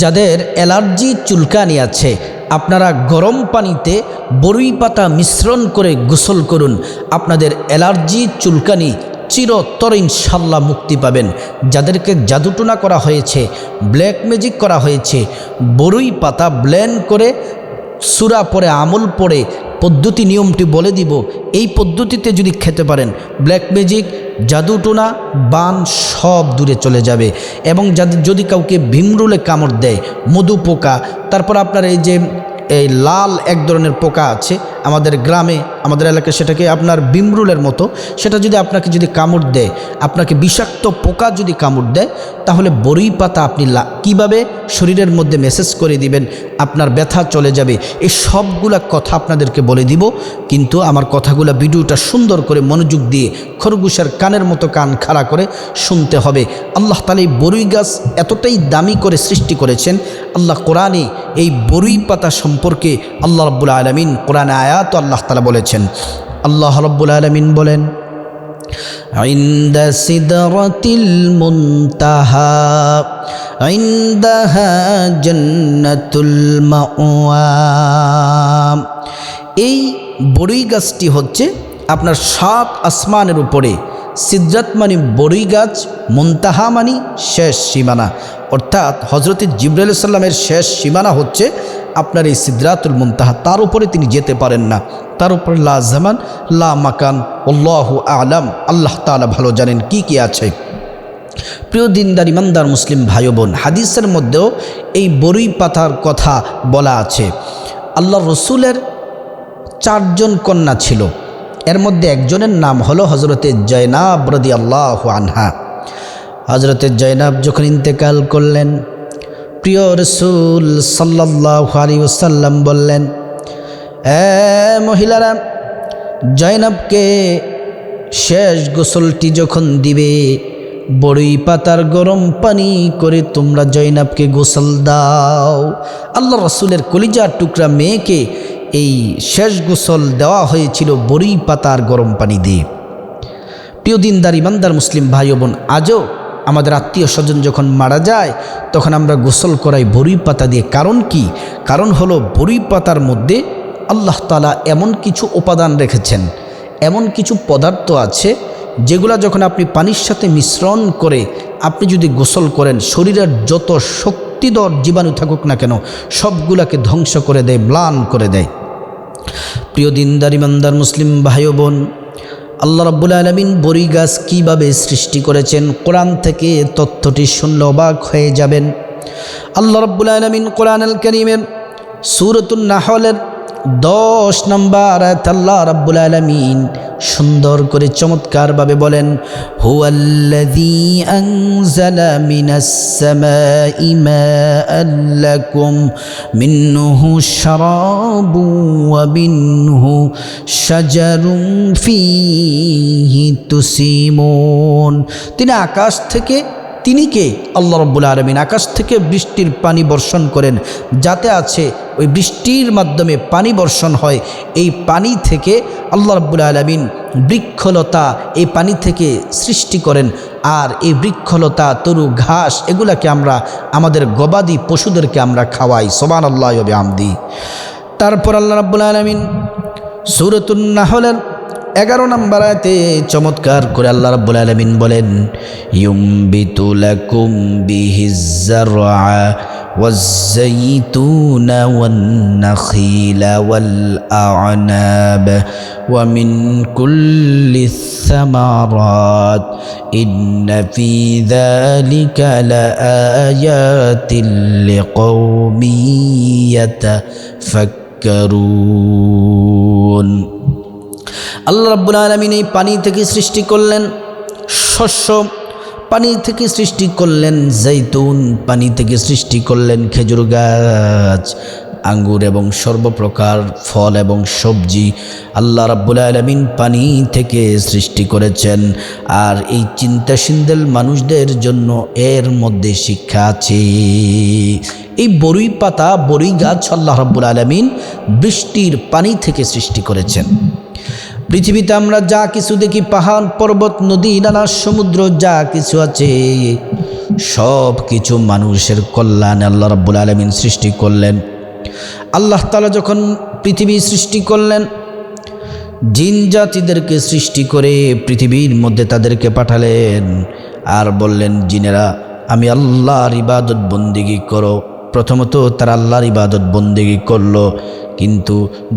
যাদের অ্যালার্জি চুলকানি আছে, আপনারা গরম পানিতে বরুই পাতা মিশ্রণ করে গোসল করুন। আপনাদের অ্যালার্জি চুলকানি চিরতর ইনশাল্লাহ মুক্তি পাবেন। যাদেরকে জাদুটোনা করা হয়েছে, ব্ল্যাক ম্যাজিক করা হয়েছে, বরুই পাতা ব্ল্যান করে সুরা পরে আমল পরে পদ্ধতি নিয়মটি বলে দিব। এই পদ্ধতিতে যদি খেতে পারেন ব্ল্যাক ম্যাজিক জাদুটোনা বান সব দূরে চলে যাবে। এবং যদি কাউকে ভীমরুলে কামড় দেয়, মধু পোকা, তারপর আপনার এই যে, এই লাল এক ধরনের পোকা আছে আমাদের গ্রামে, আমাদের এলাকায় সেটাকে আপনার বিমরুলের মতো, সেটা যদি আপনাকে যদি কামড় দেয়, আপনাকে বিষাক্ত পোকা যদি কামড় দেয়, তাহলে বড়ই পাতা আপনি কীভাবে শরীরের মধ্যে মেসেজ করে দিবেন, আপনার ব্যথা চলে যাবে, এই সবগুলা কথা আপনাদেরকে বলে দিব। কিন্তু আমার কথাগুলো, ভিডিওটা সুন্দর করে মনোযোগ দিয়ে খরগোশের কানের মতো কান খাড়া করে শুনতে হবে। আল্লাহ তালা এই বরুই গাছ এতটাই দামি করে সৃষ্টি করেছেন। আল্লাহ কোরআনে এই বরুই পাতা সম্পর্কে আল্লাহ রব্বুল আলমিন কোরআনে আয়াত আল্লাহ তালা বলেছেন আল্লাহ রব্বুল আলমিন বলেন عند سدرة المنتهى عندها جنة المأوى এই বড়ই গাছটি হচ্ছে আপনার সাত আসমানের উপরে সিদ্রাত মানি বড়ই গাছ মুনতাহা মানি শেষ সীমানা অর্থাৎ হজরত জিব্রাইল সাল্লামের শেষ সীমানা হচ্ছে আপনার এই সিদ্রাতুল মুনতাহা। তার উপরে তিনি যেতে পারেন না। তার উপরে লা জামান, লা মাকান। আল্লাহ আলাম। আল্লাহ তাআলা ভালো জানেন কি কি আছে। প্রিয় দিনদার, ইমানদার মুসলিম ভাই বোন হাদিসের মধ্যেও এই বরুই পাতার কথা বলা আছে। আল্লাহ রসুলের চারজন কন্যা ছিল। এর মধ্যে একজনের নাম হলো হজরতে জয়নাব রদি আল্লাহ আনহা। হজরতে জয়নাব যখন ইন্তেকাল করলেন, প্রিয় রসুল সাল্লাহ আলী ওসাল্লাম বললেন, এ মহিলারা, জয়নাবকে শেষ গোসলটি যখন দিবে, বড়ই পাতার গরম পানি করে তোমরা জয়নাবকে গোসল দাও। আল্লাহ রসুলের কলিজার টুকরা মেয়েকে এই শেষ গোসল দেওয়া হয়েছিল বড়ই পাতার গরম পানি দিয়ে। প্রিয় দিনদার, ইমানদার মুসলিম ভাই বোন, আজও আমাদের আত্মীয় স্বজন যখন মারা যায়, তখন আমরা গোসল করাই বরুই পাতা দিয়ে। কারণ কি? কারণ হলো বরুই পাতার মধ্যে আল্লাহ তালা এমন কিছু উপাদান রেখেছেন, এমন কিছু পদার্থ আছে যেগুলা যখন আপনি পানির সাথে মিশ্রণ করে আপনি যদি গোসল করেন, শরীরের যত শক্তিধর জীবাণু থাকুক না কেন, সবগুলাকে ধ্বংস করে দেয়, ম্লান করে দেয়। প্রিয় দিনদার, ইমানদার, মুসলিম ভাই বোন আল্লাহ রব্বুল আলমিন বড়ি গাছ কীভাবে সৃষ্টি করেছেন? কোরআন থেকে তথ্যটি শুনলে অবাক হয়ে যাবেন। আল্লাহ রব্বুল আলমিন কোরআন আল করিমের সুরতুল নাহলের দশ নম্বর আল্লাহ রব্বুল আলমিন সুন্দর করে চমৎকারভাবে বলেন তিনি আকাশ থেকে, তিনি কে? আল্লাহ রব্বুল আলমিন আকাশ থেকে বৃষ্টির পানি বর্ষণ করেন, যাতে আছে ওই বৃষ্টির মাধ্যমে পানি বর্ষণ হয়, এই পানি থেকে আল্লাহ রব্বুল আলমিন বৃক্ষলতা এই পানি থেকে সৃষ্টি করেন। আর এই বৃক্ষলতা, তরু, ঘাস এগুলাকে আমরা, আমাদের গবাদি পশুদেরকে আমরা খাওয়াই। সোবান আল্লাহ আমদি তারপর আল্লাহ রব্বুল আলমিন সুরতুন নাহলের এগারো নম্বর আয়তে চমৎকার করে আল্লাহ রাব্বুল আলামিন বলেন, ইউমবিতু লাকুম বিহিজ্জারআ والزيتون والنخيل والأعناب ومن كل الثمرات إن في ذلك لآيات لقوم يتفكرون আল্লাহ রাব্বুল আলমিন এই পানি থেকে সৃষ্টি করলেন শস্য পানি থেকে সৃষ্টি করলেন জৈতুন, পানি থেকে সৃষ্টি করলেন খেজুর গাছ, আঙ্গুর এবং সর্বপ্রকার ফল এবং সবজি। আল্লাহ রাব্বুল আলমিন পানি থেকে সৃষ্টি করেছেন। আর এই চিন্তাশীলদের মানুষদের জন্য এর মধ্যে শিক্ষা আছে। এই বরুই পাতা, বরুই গাছ আল্লাহ রাব্বুল আলমিন বৃষ্টির পানি থেকে সৃষ্টি করেছেন। পৃথিবীতে আমরা যা কিছু দেখি, পাহাড়, পর্বত, নদী, নানা সমুদ্র, যা কিছু আছে সব কিছু মানুষের কল্যাণে আল্লাহ রাব্বুল আলমিন সৃষ্টি করলেন। আল্লাহ তালা যখন পৃথিবী সৃষ্টি করলেন, জিন জাতিদেরকে সৃষ্টি করে পৃথিবীর মধ্যে তাদেরকে পাঠালেন আর বললেন, জিনেরা, আমি আল্লাহর ইবাদত বন্দিগি করো। প্রথমত তারা আল্লাহর ইবাদত বন্দিগি করল। কিন্তু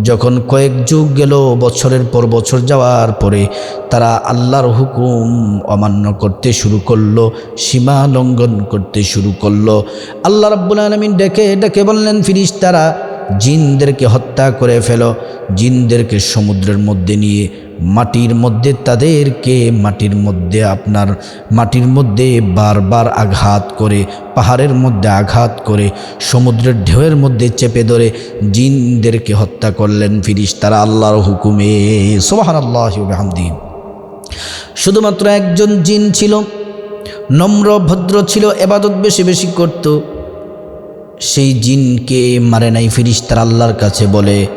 যখন কয়েক যুগ গেল, বছরের পর বছর যাওয়ার পরে তারা আল্লাহর হুকুম অমান্য করতে শুরু করল, সীমা লঙ্ঘন করতে শুরু করল। আল্লাহ রাব্বুল আলমিন ডেকে ডেকে বললেন ফিরিস তারা জিনদেরকে হত্যা করে ফেলো, জিনদেরকে সমুদ্রের মধ্যে নিয়ে মাটির মধ্যে তাদেরকে, মাটির মধ্যে আপনার, মাটির মধ্যে বারবার আঘাত করে, পাহাড়ের মধ্যে আঘাত করে, সমুদ্রের ঢেউয়ের মধ্যে চেপে ধরে জিনদেরকে হত্যা করলেন ফিরিস তারা আল্লাহর হুকুমে। সোহান আল্লাহ শুধুমাত্র একজন জিন ছিল, নম্র, ভদ্র ছিল, এবাদত বেশি বেশি করত। সেই জিনকে মারে নাই, ফিরিস্তারা আল্লাহর কাছে বলে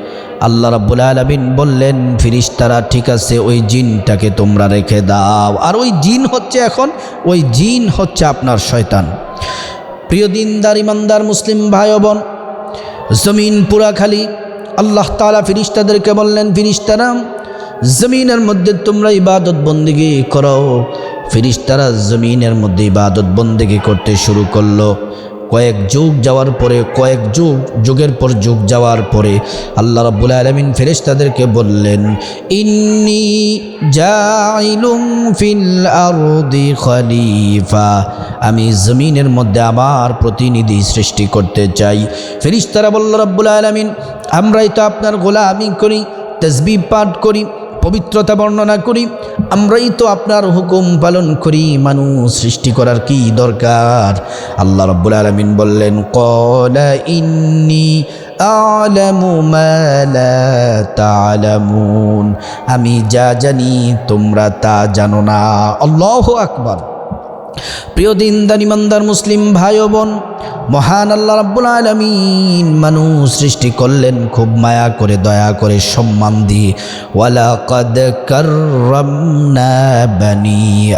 আল্লাহ রাব্বুল আলামিন বললেন, ফিরিস্তারা, ঠিক আছে, ওই জিনটাকে তোমরা রেখে দাও। আর ওই জিন হচ্ছে এখন, ওই জিন হচ্ছে আপনার শয়তান। প্রিয় দিনদার, ইমানদার, মুসলিম ভাই বোন জমিন পুরা খালি। আল্লাহ তালা ফিরিস্তাদেরকে বললেন, ফিরিস্তারা, জমিনের মধ্যে তোমরা ইবাদত বন্দিগি করো। ফিরিস্তারা জমিনের মধ্যে ইবাদত বন্দিগি করতে শুরু করল। কয়েক যুগ যাওয়ার পরে, কয়েক যুগ, যুগের পর যুগ যাওয়ার পরে আল্লাহ রাব্বুল আলামিন ফেরেশতাদেরকে বললেন, ইন্নি জাইলুম ফিল আরদি খলিফা। আমি জমিনের মধ্যে আমার প্রতিনিধি সৃষ্টি করতে চাই। ফেরেশতারা বলল, রাব্বুল আলামিন, আমরাই তো আপনার গোলামি করি তসবি পাঠ করি পবিত্রতা বর্ণনা করি, আমরাই তো আপনার হুকুম পালন করি, মানুষ সৃষ্টি করার কি দরকার? আল্লাহ রব্বুল আলমিন বললেন কলা ইন্নি আমি যা জানি তোমরা তা জানো না। আল্লাহ আকবার। প্রিয় দিনদার, ইমানদার মুসলিম ভাই বোন, মহান আল্লাহ রাব্বুল আলামিন মানুষ সৃষ্টি করলেন খুব মায়া করে, দয়া করে, সম্মান দিয়ে। ওয়ালা কদ বানি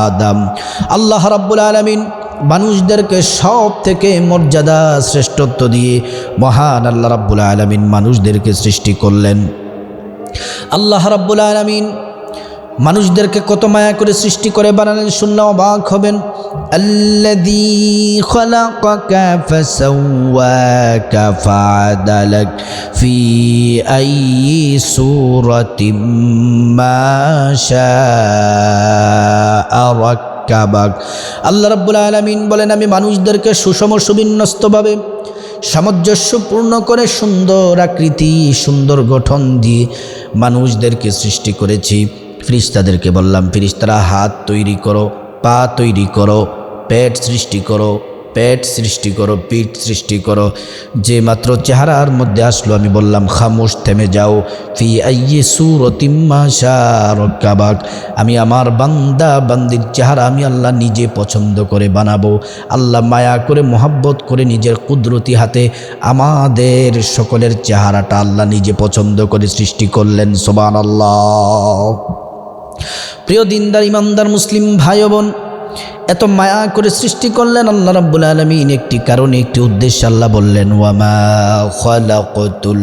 আদম। আল্লাহ রাব্বুল আলামিন মানুষদেরকে সব থেকে মর্যাদা, শ্রেষ্ঠত্ব দিয়ে মহান আল্লাহ রাব্বুল আলামিন মানুষদেরকে সৃষ্টি করলেন। আল্লাহ রাব্বুল আলামিন মানুষদেরকে কত মায়া করে সৃষ্টি করে বানালেন শূন্য অবাক হবেন। আল্লাহ রাব্বুল আলমিন বলেন, আমি মানুষদেরকে সুষম সুবিন্যস্তভাবে সামঞ্জস্যপূর্ণ করে সুন্দর আকৃতি, সুন্দর গঠন দিয়ে মানুষদেরকে সৃষ্টি করেছি। ফিরিস্তাদেরকে বললাম, ফিরিস্তারা হাত তৈরি করো, পা তৈরি করো, পেট সৃষ্টি করো, পেট সৃষ্টি করো, পিঠ সৃষ্টি করো। যে মাত্র চেহারার মধ্যে আসলো, আমি বললাম, খামোশ থেমে যাও, ফি আইয়ে সুর কাবাক আমি আমার বান্দা, বান্দির চেহারা আমি আল্লাহ নিজে পছন্দ করে বানাবো। আল্লাহ মায়া করে, মোহাব্বত করে নিজের কুদরতি হাতে আমাদের সকলের চেহারাটা আল্লাহ নিজে পছন্দ করে সৃষ্টি করলেন সোবান আল্লাহ প্রিয় দিনদার, ইমানদার মুসলিম ভাই বোন, এত মায়া করে সৃষ্টি করলেন আল্লাহ রাব্বুল আলমিন একটি কারণে, একটি উদ্দেশ্য আল্লাহ বললেন, ওয়ামা খালাকাতুল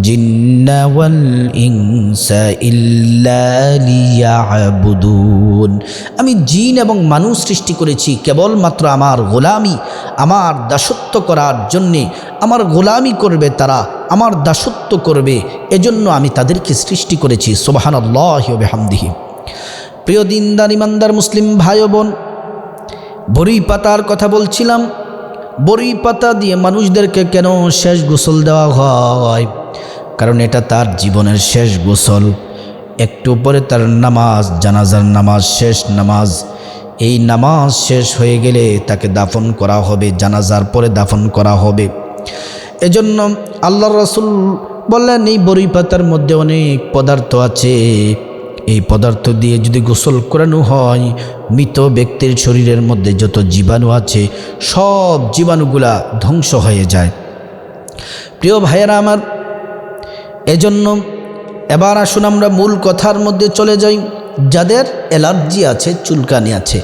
জিন্না ওয়াল ইনসা ইল্লা লিয়াবুদুন। আমি জিন এবং মানুষ সৃষ্টি করেছি কেবলমাত্র আমার গোলামি, আমার দাসত্ব করার জন্যে। আমার গোলামি করবে তারা, আমার দাসত্ব করবে। এজন্য আমি তাদেরকে সৃষ্টি করেছি সোবাহান আল্লাহ হামদিহি প্রিয় দিনদার, ইমানদার মুসলিম ভাই বোন, বড়ি পাতার কথা বলছিলাম। বড়ি পাতা দিয়ে মানুষদেরকে কেন শেষ গোসল দেওয়া হয়? কারণ এটা তার জীবনের শেষ গোসল। একটু পরে তার নামাজ, জানাজার নামাজ, শেষ নামাজ। এই নামাজ শেষ হয়ে গেলে তাকে দাফন করা হবে, জানাজার পরে দাফন করা হবে। এজন্য আল্লাহ রসুল বললেন, এই বড়ি পাতার মধ্যে অনেক পদার্থ আছে। এই পদার্থ দিয়ে যদি গোসল করানো হয়, মৃত ব্যক্তির শরীরের মধ্যে যত জীবাণু আছে, সব জীবাণুগুলা ধ্বংস হয়ে যায়। প্রিয় ভাইয়েরা আমার, এজন্য এবার আসুন আমরা মূল কথার মধ্যে চলে যাই। যাদের অ্যালার্জি আছে, চুলকানি আছে,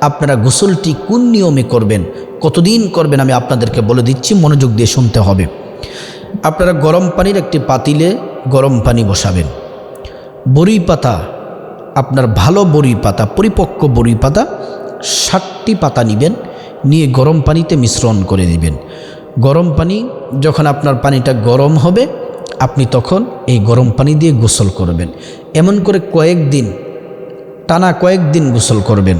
আপনারা গোসলটি কোন নিয়মে করবেন? কতদিন করবেন? আমি আপনাদেরকে বলে দিচ্ছি, মনোযোগ দিয়ে শুনতে হবে। আপনারা গরম পানির একটি পাতিলে গরম পানি বসাবেন। বড়ি পাতা আপনার ভালো বড়ি পাতা পরিপক্ক বড়ি পাতা ষাটটি পাতা নেবেন, নিয়ে গরম পানিতে মিশ্রণ করে দিবেন গরম পানি, যখন আপনার পানিটা গরম হবে, আপনি তখন এই গরম পানি দিয়ে গোসল করবেন। এমন করে কয়েকদিন, টানা কয়েকদিন গোসল করবেন।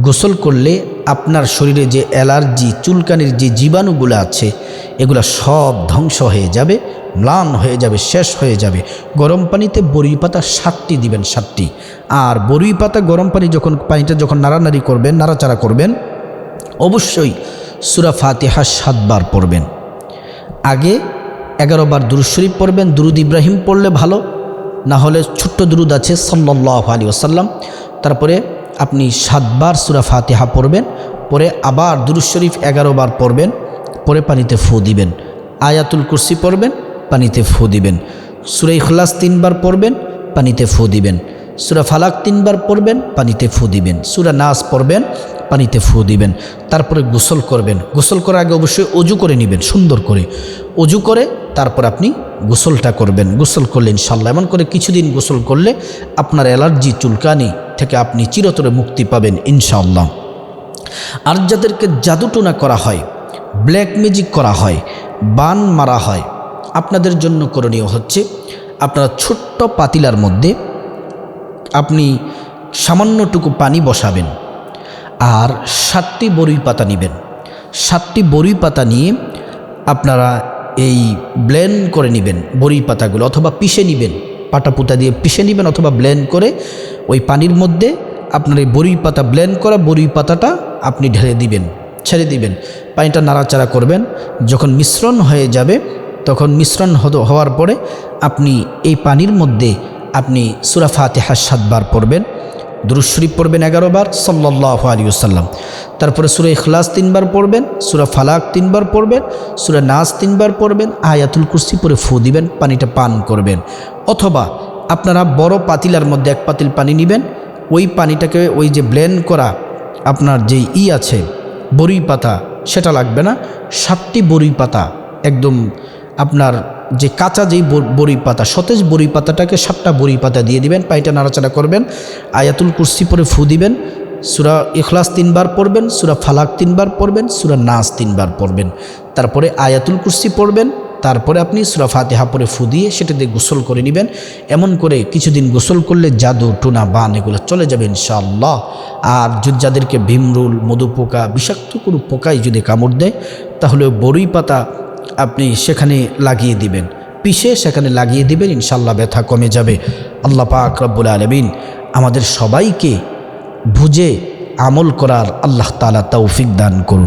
গোসল করলে আপনার শরীরে যে অ্যালার্জি, চুলকানির যে জীবাণুগুলো আছে, এগুলো সব ধ্বংস হয়ে যাবে, ম্লান হয়ে যাবে, শেষ হয়ে যাবে। গরম পানিতে বরুই পাতা সাতটি দিবেন, সাতটি। আর বড়ি পাতা, গরম পানি যখন, পানিটা যখন নাড়ানাড়ি করবেন, নাড়াচাড়া করবেন, অবশ্যই সুরা ফাতিহা সাতবার পড়বেন। আগে এগারো বার দুরুদ শরীফ পড়বেন, দুরুদ ইব্রাহিম পড়লে ভালো, না হলে ছোট্ট দুরুদ আছে সাল্লাহ আলী ওসাল্লাম তারপরে আপনি সাতবার সুরা ফাতেহা পড়বেন, পরে আবার দুরুজ শরীফ এগারো বার পড়বেন, পরে পানিতে ফু দিবেন। আয়াতুল কুরসি পড়বেন, পানিতে ফু দিবেন। সুরাই ইখলাস তিনবার পড়বেন, পানিতে ফু দিবেন। সুরা ফালাক তিনবার পড়বেন, পানিতে ফু দিবেন। সুরা নাস পড়বেন, পানিতে ফু দিবেন। তারপরে গোসল করবেন। গোসল করার আগে অবশ্যই অজু করে নেবেন, সুন্দর করে। অজু করে তারপর আপনি গোসলটা করবেন। গোসল করলে ইনশাল্লাহ এমন করে কিছুদিন গোসল করলে আপনার অ্যালার্জি, চুলকানি থেকে আপনি চিরতরে মুক্তি পাবেন ইনশাআল্লাহ। আর যাদেরকে জাদুটোনা করা হয়, ব্ল্যাক ম্যাজিক করা হয়, বান মারা হয়, আপনাদের জন্য করণীয় হচ্ছে আপনারা ছোট্ট পাতিলার মধ্যে আপনি সামান্যটুকু পানি বসাবেন আর সাতটি বড়ি পাতা নেবেন। সাতটি বড়ি পাতা নিয়ে আপনারা এই ব্লেন্ড করে নেবেন বড়ি পাতাগুলো অথবা পিষে নেবেন। পাটা পুতা দিয়ে পিষে নেবেন অথবা ব্লেন্ড করে ওই পানির মধ্যে আপনার এই বড়ি পাতা ব্লেন্ড করা বড়ি পাতাটা আপনি ঢেলে দিবেন, ছেড়ে দিবেন। পানিটা নাড়াচাড়া করবেন, যখন মিশ্রণ হয়ে যাবে তখন মিশ্রণ হওয়ার পরে আপনি এই পানির মধ্যে আপনি সুরা ফাতেহা সাতবার পড়বেন, দুরুদ শরীফ পড়বেন এগারো বার সাল্লাহ আলী আসাল্লাম তারপরে সুরা ইখলাস তিনবার পড়বেন, সুরা ফালাক তিনবার পড়বেন, সুরা নাস তিনবার পড়বেন, আয়াতুল কুরসি পরে ফু দিবেন, পানিটা পান করবেন। অথবা আপনারা বড় পাতিলার মধ্যে এক পাতিল পানি নেবেন, ওই পানিটাকে ওই যে ব্লেন্ড করা আপনার যে ই আছে বড়ি পাতা, সেটা লাগবে না। সাতটি বড়ি পাতা, একদম আপনার যে কাঁচা যেই বড়ি পাতা, সতেজ বড়ি পাতাটাকে সাতটা বড়ি পাতা দিয়ে দিবেন পাইটা নাড়াচাড়া করবেন, আয়াতুল কুরসি পরে ফু দিবেন, সুরা ইখলাস তিনবার পড়বেন, সুরা ফালাক তিনবার পড়বেন, সুরা নাস তিনবার পড়বেন। তারপরে আয়াতুল কুরসি পড়বেন, তারপরে আপনি সুরা ফাতেহা পরে ফু দিয়ে সেটা দিয়ে গোসল করে নেবেন। এমন করে কিছুদিন গোসল করলে জাদু, টুনা, বান এগুলো চলে যাবে ইনশাআল্লাহ। আর যদি যাদেরকে ভীমরুল মধু পোকা বিষাক্ত কোনো পোকাই যদি কামড় দেয়, তাহলে বড়ই পাতা আপনি সেখানে লাগিয়ে দিবেন। পিষে সেখানে লাগিয়ে দিবেন ইনশাল্লাহ ব্যথা কমে যাবে। আল্লাহ পাক রব্বুল আলমিন আমাদের সবাইকে বুঝে আমল করার আল্লাহ তালা তৌফিক দান করুন।